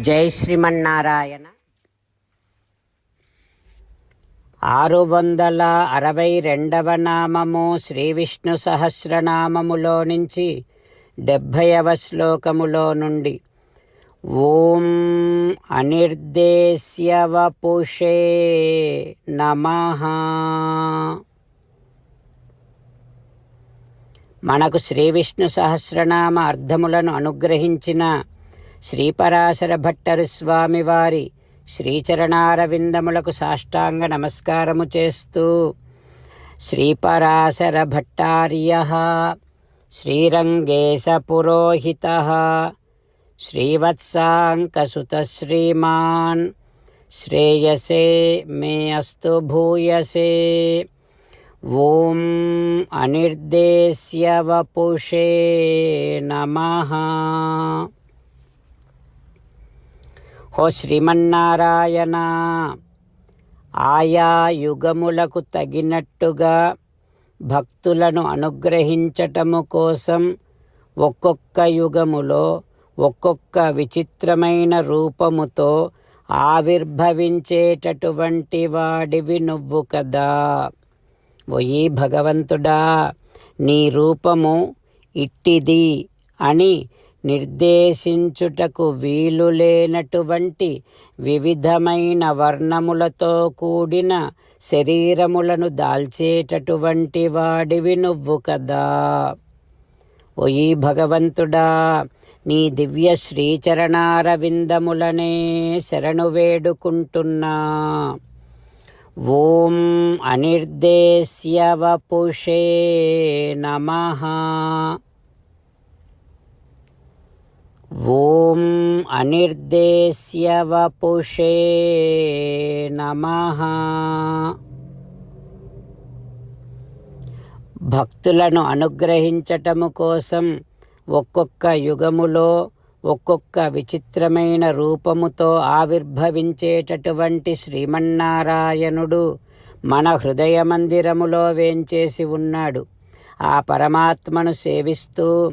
జై శ్రీమన్నారాయణ. ఆరు వందల అరవై రెండవ నామము శ్రీ విష్ణు సహస్రనామములో నుంచి డెబ్భైవ శ్లోకములో నుండి. ఓం అనిర్దేశ్య వపుషే నమః. మనకు శ్రీ విష్ణు సహస్రనామ అర్థములను అనుగ్రహించిన శ్రీపరాశర భట్టరు స్వామివారి శ్రీచరణారవిందములకు సాష్టాంగ నమస్కారము చేస్తూ శ్రీపరాశర భట్టార్య శ్రీరంగేశ పురోహిత శ్రీవత్సాంకసుత శ్రీమాన్ శ్రేయసే మే అస్తు భూయసే ఓం అనిర్దేశ్య వపుషే నమః. హో శ్రీమన్నారాయణ ఆయా యుగములకు తగినట్టుగా భక్తులను అనుగ్రహించటము కోసం ఒక్కొక్క యుగములో ఒక్కొక్క విచిత్రమైన రూపముతో ఆవిర్భవించేటటువంటి వాడివి నువ్వు కదా. ఒయి భగవంతుడా నీ రూపము ఇట్టిది అని నిర్దేశించుటకు వీలు లేనటువంటి వివిధమైన వర్ణములతో కూడిన శరీరములను దాల్చేటటువంటి వాడివి నువ్వు కదా. ఓయి భగవంతుడా నీ దివ్య శ్రీచరణారవిందములనే శరణు వేడుకుంటున్నా. ఓం అనిర్దేశ్యవపుషే నమః. ఓం అనిర్దేశ్య వపుషే నమః. భక్తులను అనుగ్రహించటము కోసం ఒక్కొక్క యుగములో ఒక్కొక్క విచిత్రమైన రూపముతో ఆవిర్భవించేటటువంటి శ్రీమన్నారాయణుడు మన హృదయ మందిరములో వేంచేసి ఉన్నాడు. ఆ పరమాత్మను సేవిస్తూ